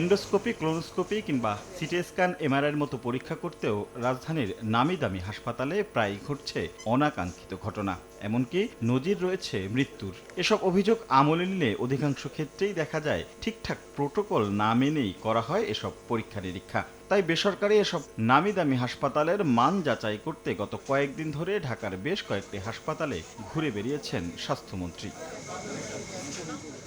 Endoscopy colonoscopy কিংবা CT scan, এমআরআইয়ের মতো পরীক্ষা করতেও রাজধানীর নামি দামি হাসপাতালে প্রায় ঘটছে অনাকাঙ্ক্ষিত ঘটনা। এমনকি নজির রয়েছে মৃত্যুর। এসব অভিযোগ আমলে নিলে অধিকাংশ ক্ষেত্রেই দেখা যায়, ঠিকঠাক প্রোটোকল না মেনেই করা হয় এসব পরীক্ষা নিরীক্ষা। তাই বেসরকারি এসব নামি দামি হাসপাতালের মান যাচাই করতে গত কয়েকদিন ধরে ঢাকার বেশ কয়েকটি হাসপাতালে ঘুরে বেরিয়েছেন স্বাস্থ্যমন্ত্রী।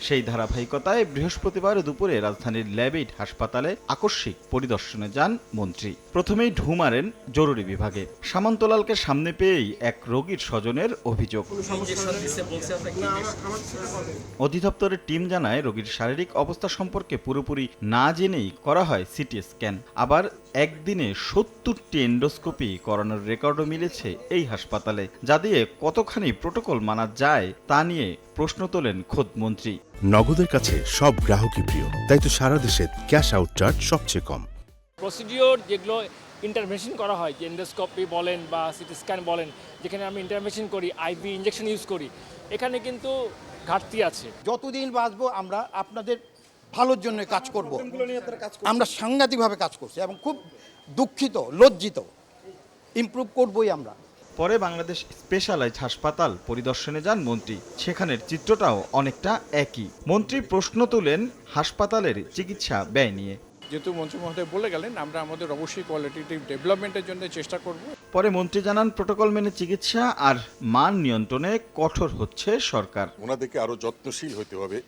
সেই ধারাবাহিকতায় বৃহস্পতিবার দুপুরে রাজধানীর ল্যাবেইট হাসপাতালে আকস্মিক পরিদর্শনে যান মন্ত্রী। প্রথমেই ঢু মারেন জরুরি বিভাগে। সামন্তলালকে সামনে পেয়েই এক রোগীর স্বজনের অভিযোগ। অধিদপ্তরের টিম জানায়, রোগীর শারীরিক অবস্থা সম্পর্কে পুরোপুরি না জেনেই করা হয় সিটি স্ক্যান। আবার একদিনে সত্তরটি এন্ডোস্কোপি করানোর রেকর্ডও মিলেছে এই হাসপাতালে। যা দিয়ে কতখানি প্রোটোকল মানা যায় তা নিয়ে প্রশ্ন তোলেন খোদ মন্ত্রী। নগদের কাছে সব গ্রাহকই প্রিয় তাই তো সারা দেশে ক্যাশ আউট চার্জ সবচেয়ে কম। প্রসিডিওর যেগুলো ইন্টারভেনশন করা হয় যে এন্ডোস্কোপি বলেন বা সিটি স্ক্যান বলেন যেখানে আমি ইন্টারভেনশন করি আইভি ইঞ্জেকশন ইউজ করি এখানে কিন্তু ঘাটতি আছে। যতদিন বাঁচবো আমরা আপনাদের ভালোর জন্য কাজ করব। আমরা সাংঘাতিকভাবে কাজ করছি এবং খুব দুঃখিত লজ্জিত। ইমপ্রুভ করবই আমরা। পরে বাংলাদেশ স্পেশালাইজ হাসপাতাল পরিদর্শনে যান মন্ত্রী। সেখানের চিত্রটাও অনেকটা একই। মন্ত্রী প্রশ্ন তুলেন হাসপাতালের চিকিৎসা ব্যয় নিয়ে। যেহেতু মন্ত্রী মহোদয় বলে গেলেন আমরা আমাদের অবশ্যই কোয়ালিটেটিভ ডেভেলপমেন্টের জন্য চেষ্টা করব। পরে মন্ত্রী জানান প্রোটোকল মেনে চিকিৎসা আর মান নিয়ন্ত্রণে কঠোর হচ্ছে সরকার। ওনাদেরকে আরও যত্নশীল হতে হবে।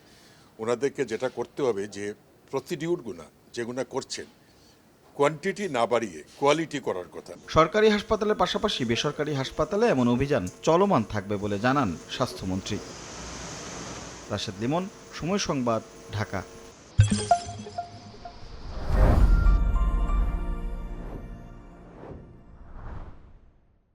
ওনাদেরকে যেটা করতে হবে যে প্রসিডিউরগুলো যেগুলো করছেন কোয়ান্টিটি না বাড়িয়ে কোয়ালিটি করার কথা সরকারি হাসপাতালের পাশাপাশি বেসরকারি হাসপাতালে এমন অভিযান চলমান থাকবে বলে জানান স্বাস্থ্যমন্ত্রী। রাশেদ লিমন, সময় সংবাদ, ঢাকা।